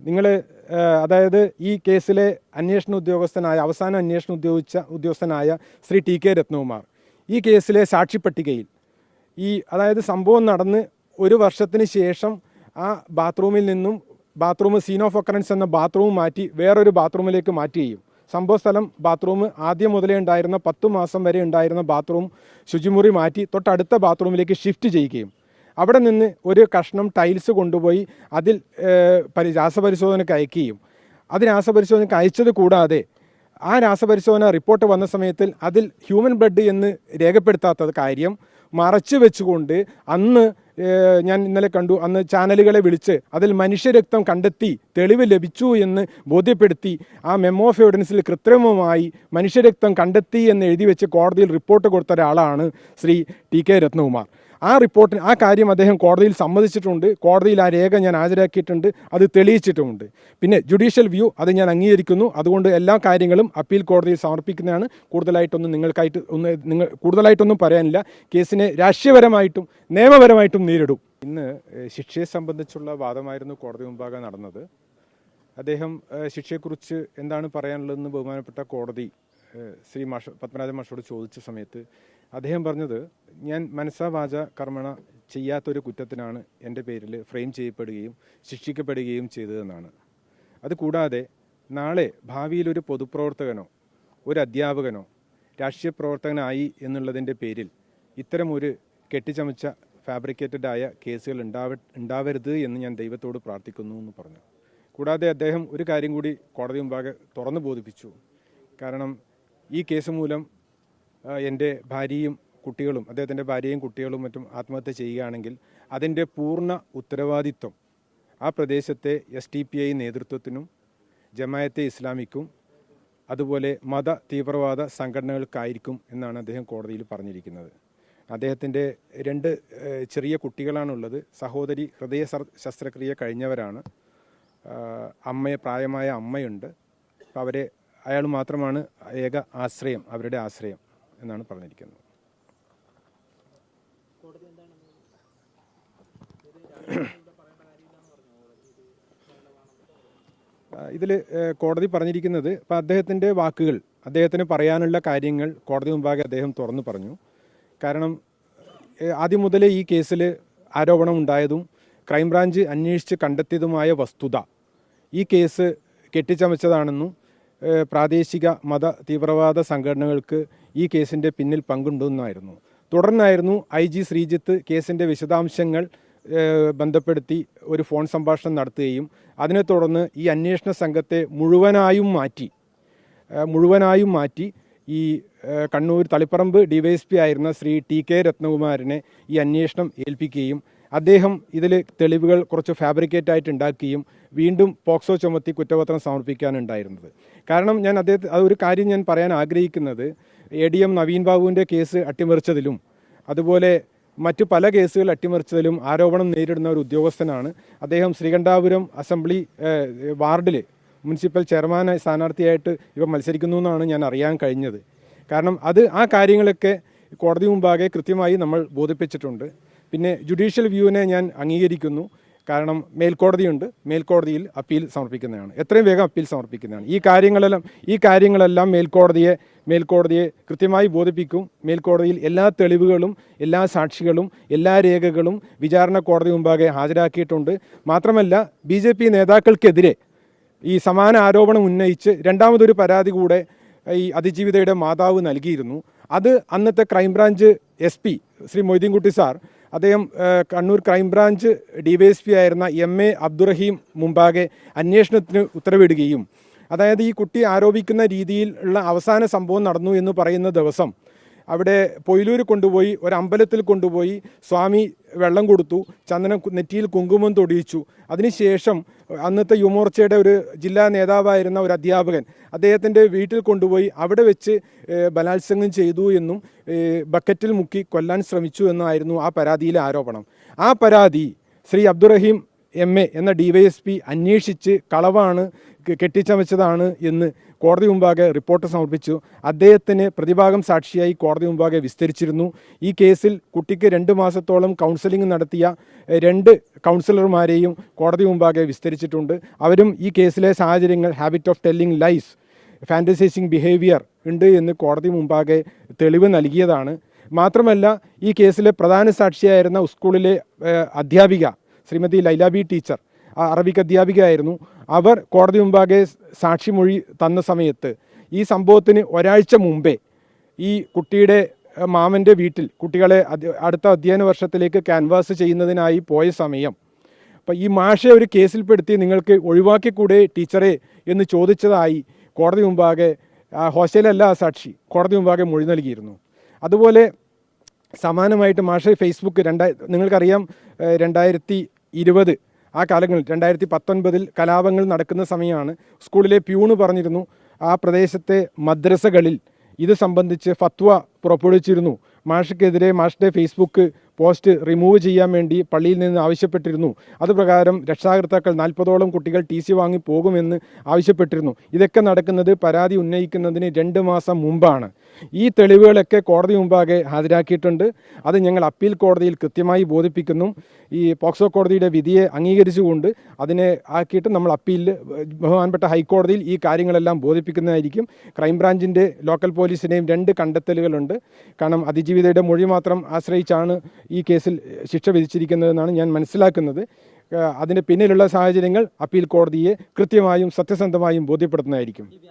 നിങ്ങൾ അതായത് ഈ കേസിലെ അന്വേഷണ ഉദ്യോഗസ്ഥനായ അവസാന അന്വേഷണ ഉദ്യോഗിച്ച ഉദ്യോഗസ്ഥനായ ശ്രീ ടി കെ രത്നകുമാർ ഈ കേസിലെ സാക്ഷി പട്ടികയിൽ ഈ അതായത് സംഭവം നടന്ന് ഒരു വർഷത്തിന് ശേഷം ആ ബാത്റൂമിൽ നിന്നും ബാത്റൂം സീൻ ഓഫ് ഒക്കറൻസ് എന്ന ബാത്റൂം മാറ്റി വേറൊരു ബാത്റൂമിലേക്ക് മാറ്റുകയും സംഭവ സ്ഥലം ബാത്റൂം ആദ്യം മുതലേ ഉണ്ടായിരുന്ന പത്ത് മാസം വരെ ഉണ്ടായിരുന്ന ബാത്റൂം ശുചിമുറി മാറ്റി തൊട്ടടുത്ത ബാത്റൂമിലേക്ക് ഷിഫ്റ്റ് ചെയ്യുകയും അവിടെ നിന്ന് ഒരു കഷ്ണം ടൈൽസ് കൊണ്ടുപോയി അതിൽ പരി രാസപരിശോധനയ്ക്ക് അയക്കുകയും. അത് രാസപരിശോധനയ്ക്ക് അയച്ചത് കൂടാതെ ആ രാസപരിശോധന റിപ്പോർട്ട് വന്ന സമയത്തിൽ അതിൽ ഹ്യൂമൻ ബ്ലഡ് എന്ന് രേഖപ്പെടുത്താത്തത് കാര്യം മറച്ചു വെച്ചുകൊണ്ട് അന്ന് ഞാൻ ഇന്നലെ കണ്ടു. അന്ന് ചാനലുകളെ വിളിച്ച് അതിൽ മനുഷ്യരക്തം കണ്ടെത്തി തെളിവ് ലഭിച്ചു എന്ന് ബോധ്യപ്പെടുത്തി ആ മെമ്മോ ഓഫ് എവിഡൻസിൽ കൃത്രിമമായി മനുഷ്യരക്തം കണ്ടെത്തി എന്ന് എഴുതി വെച്ച് കോടതിയിൽ റിപ്പോർട്ട് കൊടുത്ത ഒരാളാണ് ശ്രീ ടി കെ രത്നകുമാർ. ആ റിപ്പോർട്ടിന് ആ കാര്യം അദ്ദേഹം കോടതിയിൽ സമ്മതിച്ചിട്ടുണ്ട്. കോടതിയിൽ ആ രേഖ ഞാൻ ഹാജരാക്കിയിട്ടുണ്ട്. അത് തെളിയിച്ചിട്ടുമുണ്ട്. പിന്നെ ജുഡീഷ്യൽ വ്യൂ അത് ഞാൻ അംഗീകരിക്കുന്നു. അതുകൊണ്ട് എല്ലാ കാര്യങ്ങളും അപ്പീൽ കോടതിയിൽ സമർപ്പിക്കുന്നതാണ്. കൂടുതലായിട്ടൊന്നും നിങ്ങൾക്കായിട്ട് ഒന്ന് നിങ്ങൾ കൂടുതലായിട്ടൊന്നും പറയാനില്ല. കേസിനെ രാഷ്ട്രീയപരമായിട്ടും നിയമപരമായിട്ടും നേരിടും. ഇന്ന് ശിക്ഷയെ സംബന്ധിച്ചുള്ള വാദമായിരുന്നു കോടതി മുമ്പാകെ നടന്നത്. അദ്ദേഹം ശിക്ഷയെക്കുറിച്ച് എന്താണ് പറയാനുള്ളതെന്ന് ബഹുമാനപ്പെട്ട കോടതി ശ്രീ മാഷ പത്മനാഭ മാഷോട് ചോദിച്ച സമയത്ത് അദ്ദേഹം പറഞ്ഞത് ഞാൻ മനസ്സാ വാച കർമ്മണ ചെയ്യാത്തൊരു കുറ്റത്തിനാണ് എന്റെ പേരിൽ ഫ്രെയിം ചെയ്യപ്പെടുകയും ശിക്ഷിക്കപ്പെടുകയും ചെയ്തതെന്നാണ്. അതുകൂടാതെ നാളെ ഭാവിയിൽ ഒരു പൊതുപ്രവർത്തകനോ ഒരു അധ്യാപകനോ രാഷ്ട്രീയ പ്രവർത്തകനായി എന്നുള്ളതിന്റെ പേരിൽ ഇത്തരമൊരു കെട്ടിച്ചമച്ച ഫാബ്രിക്കേറ്റഡ് ആയ കേസുകൾ ഉണ്ടാവ ഉണ്ടാവരുത് എന്ന് ഞാൻ ദൈവത്തോട് പ്രാർത്ഥിക്കുന്നു എന്ന് പറഞ്ഞു. കൂടാതെ അദ്ദേഹം ഒരു കാര്യം കൂടി കോടതി മുമ്പാകെ തുറന്നു ബോധിപ്പിച്ചു. കാരണം ഈ കേസ് മൂലം എന്റെ ഭാര്യയും കുട്ടികളും അദ്ദേഹത്തിന്റെ ഭാര്യയും കുട്ടികളും മറ്റും ആത്മഹത്യ ചെയ്യുകയാണെങ്കിൽ അതിന്റെ പൂർണ ഉത്തരവാദിത്വം ആ പ്രദേശത്തെ എസ് ടി പി ഐ നേതൃത്വത്തിനും ജമായത്തെ ഇസ്ലാമിക്കും അതുപോലെ മത തീവ്രവാദ സംഘടനകൾക്കായിരിക്കും എന്നാണ് അദ്ദേഹം കോടതിയിൽ പറഞ്ഞിരിക്കുന്നത്. അദ്ദേഹത്തിന്റെ രണ്ട് ചെറിയ കുട്ടികളാണുള്ളത്. സഹോദരി ഹൃദയ ശസ്ത്രക്രിയ കഴിഞ്ഞവരാണ്. അമ്മയെ പ്രായമായ അമ്മയുണ്ട്. അവരെ അയാൾ മാത്രമാണ് ഏക ആശ്രയം അവരുടെ ആശ്രയം എന്നാണ് പറഞ്ഞിരിക്കുന്നത്. ഇതിൽ കോടതി പറഞ്ഞിരിക്കുന്നത് ഇപ്പം അദ്ദേഹത്തിന്റെ വാക്കുകൾ അദ്ദേഹത്തിന് പറയാനുള്ള കാര്യങ്ങൾ കോടതി മുമ്പാകെ അദ്ദേഹം തുറന്നു പറഞ്ഞു. കാരണം ആദ്യം മുതലേ ഈ കേസിൽ ആരോപണം ഉണ്ടായതും ക്രൈംബ്രാഞ്ച് അന്വേഷിച്ച് കണ്ടെത്തിയതുമായ വസ്തുത ഈ കേസ് കെട്ടിച്ചമച്ചതാണെന്നും പ്രാദേശിക മത തീവ്രവാദ സംഘടനകൾക്ക് ഈ കേസിന്റെ പിന്നിൽ പങ്കുണ്ടെന്നായിരുന്നു. തുടർന്നായിരുന്നു ഐ ജി ശ്രീജിത്ത് കേസിന്റെ വിശദാംശങ്ങൾ ബന്ധപ്പെടുത്തി ഒരു ഫോൺ സംഭാഷണം നടത്തുകയും അതിനെ തുടർന്ന് ഈ അന്വേഷണ സംഘത്തെ മുഴുവനായും മാറ്റി മുഴുവനായും മാറ്റി ഈ കണ്ണൂർ തളിപ്പറമ്പ് ഡിവൈഎസ്പി ആയിരുന്ന ശ്രീ ടി കെ രത്നകുമാരനെ ഈ അന്വേഷണം ഏൽപ്പിക്കുകയും അദ്ദേഹം ഇതിൽ തെളിവുകൾ കുറച്ച് ഫാബ്രിക്കേറ്റ് ആയിട്ട് ഉണ്ടാക്കുകയും വീണ്ടും പോക്സോ ചുമത്തി കുറ്റപത്രം സമർപ്പിക്കാനുണ്ടായിരുന്നത്. കാരണം ഞാൻ അദ്ദേഹത്തെ അത് ഒരു കാര്യം ഞാൻ പറയാൻ ആഗ്രഹിക്കുന്നത് എ ഡി എം നവീൻ ബാബുവിന്റെ കേസ് അട്ടിമറിച്ചതിലും അതുപോലെ മറ്റു പല കേസുകൾ അട്ടിമറിച്ചതിലും ആരോപണം നേരിടുന്ന ഒരു ഉദ്യോഗസ്ഥനാണ്. അദ്ദേഹം ശ്രീകണ്ഠാപുരം അസംബ്ലി വാർഡിൽ മുനിസിപ്പൽ ചെയർമാൻ സ്ഥാനാർത്ഥിയായിട്ട് ഇവ മത്സരിക്കുന്നു എന്നാണ് ഞാൻ അറിയാൻ കഴിഞ്ഞത്. കാരണം അത് ആ കാര്യങ്ങളൊക്കെ കോടതി മുമ്പാകെ കൃത്യമായി നമ്മൾ ബോധിപ്പിച്ചിട്ടുണ്ട്. പിന്നെ ജുഡീഷ്യൽ വ്യൂവിനെ ഞാൻ അംഗീകരിക്കുന്നു. കാരണം മേൽക്കോടതിയുണ്ട്. മേൽക്കോടതിയിൽ അപ്പീൽ സമർപ്പിക്കുന്നതാണ്. എത്രയും വേഗം അപ്പീൽ സമർപ്പിക്കുന്നതാണ്. ഈ കാര്യങ്ങളെല്ലാം ഈ കാര്യങ്ങളെല്ലാം മേൽക്കോടതിയെ മേൽക്കോടതിയെ കൃത്യമായി ബോധിപ്പിക്കും. മേൽക്കോടതിയിൽ എല്ലാ തെളിവുകളും എല്ലാ സാക്ഷികളും എല്ലാ രേഖകളും വിചാരണ കോടതി മുമ്പാകെ ഹാജരാക്കിയിട്ടുണ്ട്. മാത്രമല്ല ബി ജെ പി നേതാക്കൾക്കെതിരെ ഈ സമാന ആരോപണം ഉന്നയിച്ച് രണ്ടാമതൊരു പരാതി കൂടെ ഈ അതിജീവിതയുടെ മാതാവ് നൽകിയിരുന്നു. അത് അന്നത്തെ crime branch S P Shri Moideenkutty sir അദ്ദേഹം കണ്ണൂർ ക്രൈംബ്രാഞ്ച് ഡിവൈഎസ്പി ആയിരുന്ന എം എ അബ്ദുറഹീം മുമ്പാകെ അന്വേഷണത്തിന് ഉത്തരവിടുകയും അതായത് ഈ കുട്ടി ആരോപിക്കുന്ന രീതിയിൽ ഉള്ള അവസാന സംഭവം നടന്നു എന്ന് പറയുന്ന ദിവസം അവിടെ പൊയിലൂർ കൊണ്ടുപോയി ഒരു അമ്പലത്തിൽ കൊണ്ടുപോയി സ്വാമി വെള്ളം കൊടുത്തു ചന്ദനം നെറ്റിയിൽ കുങ്കുമം തൊടിയിച്ചു. അതിനുശേഷം അന്നത്തെ യുമോർച്ചയുടെ ഒരു ജില്ലാ നേതാവായിരുന്ന ഒരു അധ്യാപകൻ അദ്ദേഹത്തിന്റെ വീട്ടിൽ കൊണ്ടുപോയി അവിടെ വെച്ച് ബലാത്സംഗം ചെയ്തു എന്നും ബക്കറ്റിൽ മുക്കി കൊല്ലാൻ ശ്രമിച്ചു എന്നായിരുന്നു ആ പരാതിയിലെ ആരോപണം. ആ പരാതി ശ്രീ അബ്ദുറഹീം എം എ എന്ന ഡിവൈഎസ്പി അന്വേഷിച്ച് കളവാണ് കെട്ടിച്ചമച്ചതാണ് എന്ന് കോടതി മുമ്പാകെ റിപ്പോർട്ട് സമർപ്പിച്ചു. അദ്ദേഹത്തിന് പ്രതിഭാഗം സാക്ഷിയായി കോടതി മുമ്പാകെ വിസ്തരിച്ചിരുന്നു. ഈ കേസിൽ കുട്ടിക്ക് രണ്ട് മാസത്തോളം കൗൺസിലിംഗ് നടത്തിയ രണ്ട് കൗൺസിലർമാരെയും കോടതി മുമ്പാകെ വിസ്തരിച്ചിട്ടുണ്ട്. അവരും ഈ കേസിലെ സാഹചര്യങ്ങൾ habit of telling lies fantasising behaviour ഉണ്ട് എന്ന് കോടതി മുമ്പാകെ തെളിവ് നൽകിയതാണ്. മാത്രമല്ല ഈ കേസിലെ പ്രധാന സാക്ഷിയായിരുന്ന സ്കൂളിലെ അധ്യാപിക ശ്രീമതി ലൈലാബി ടീച്ചർ അറബിക് അധ്യാപികയായിരുന്നു. അവർ കോടതി മുമ്പാകെ സാക്ഷിമൊഴി തന്ന സമയത്ത് ഈ സംഭവത്തിന് ഒരാഴ്ച മുമ്പേ ഈ കുട്ടിയുടെ മാമന്റെ വീട്ടിൽ കുട്ടികളെ അടുത്ത അധ്യയന വർഷത്തിലേക്ക് ക്യാൻവാസ് ചെയ്യുന്നതിനായി പോയ സമയം. അപ്പം ഈ മാഷെ ഒരു കേസിൽപ്പെടുത്തി നിങ്ങൾക്ക് ഒഴിവാക്കിക്കൂടെ ടീച്ചറെ എന്ന് ചോദിച്ചതായി കോടതി മുമ്പാകെ ഹോസ്റ്റലല്ല സാക്ഷി കോടതി മുമ്പാകെ മൊഴി നൽകിയിരുന്നു. അതുപോലെ സമാനമായിട്ട് മാഷെ ഫേസ്ബുക്ക് രണ്ടായി നിങ്ങൾക്കറിയാം രണ്ടായിരത്തി ഇരുപത്. ആ കാലങ്ങളിൽ രണ്ടായിരത്തി പത്തൊൻപതിൽ കലാപങ്ങൾ നടക്കുന്ന സമയമാണ് സ്കൂളിലെ പ്യൂണ് പറഞ്ഞിരുന്നു ആ പ്രദേശത്തെ മദ്രസകളിൽ. ഇത് സംബന്ധിച്ച് ഫത്വ പുറപ്പെടുവിച്ചിരുന്നു. മാഷയ്ക്കെതിരെ മാഷിന്റെ ഫേസ്ബുക്ക് പോസ്റ്റ് റിമൂവ് ചെയ്യാൻ വേണ്ടി പള്ളിയിൽ നിന്ന് ആവശ്യപ്പെട്ടിരുന്നു. അതുപ്രകാരം രക്ഷാകർത്താക്കൾ നാൽപ്പതോളം കുട്ടികൾ ടി സി വാങ്ങി പോകുമെന്ന് ആവശ്യപ്പെട്ടിരുന്നു. ഇതൊക്കെ നടക്കുന്നത് പരാതി ഉന്നയിക്കുന്നതിന് രണ്ട് മാസം മുമ്പാണ്. ഈ തെളിവുകളൊക്കെ കോടതി മുമ്പാകെ ഹാജരാക്കിയിട്ടുണ്ട്. അത് ഞങ്ങൾ അപ്പീൽ കോടതിയിൽ കൃത്യമായി ബോധിപ്പിക്കുന്നു. ഈ പോക്സോ കോടതിയുടെ വിധിയെ അംഗീകരിച്ചുകൊണ്ട് അതിനെ ആക്കിയിട്ട് നമ്മൾ അപ്പീലിൽ ബഹുമാനപ്പെട്ട ഹൈക്കോടതിയിൽ ഈ കാര്യങ്ങളെല്ലാം ബോധിപ്പിക്കുന്നതായിരിക്കും. ക്രൈംബ്രാഞ്ചിന്റെ ലോക്കൽ പോലീസിനെയും രണ്ട് കണ്ടെത്തലുകളുണ്ട്. കാരണം അതിജീവിതയുടെ മൊഴി മാത്രം ആശ്രയിച്ചാണ് ഈ കേസിൽ ശിക്ഷ വിധിച്ചിരിക്കുന്നതെന്നാണ് ഞാൻ മനസ്സിലാക്കുന്നത്. അതിന് പിന്നിലുള്ള സാഹചര്യങ്ങൾ അപ്പീൽ കോടതിയെ കൃത്യമായും സത്യസന്ധമായും ബോധ്യപ്പെടുത്തുന്നതായിരിക്കും.